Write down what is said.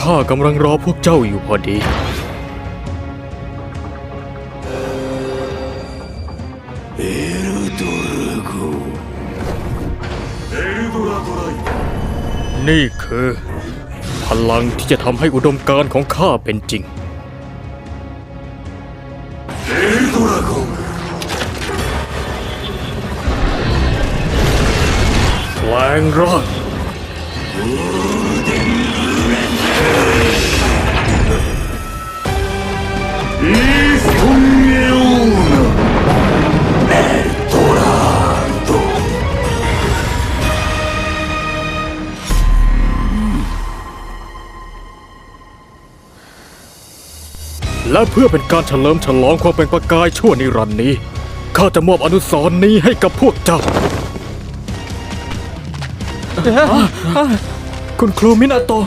ข้ากำลังรอพวกเจ้าอยู่พอดี เอรุโตรโกเอรุราโตไรนี่คือ พลังที่จะทำให้อุดมการณ์ของข้าเป็นจริง แปลงร่างและเพื่อเป็นการเฉลิมฉลองความเป็นประกายชั่วนิรันดร์นี้ ข้าจะมอบอนุสรณ์นี้ให้กับพวกเจ้า คุณครูมินาโตะ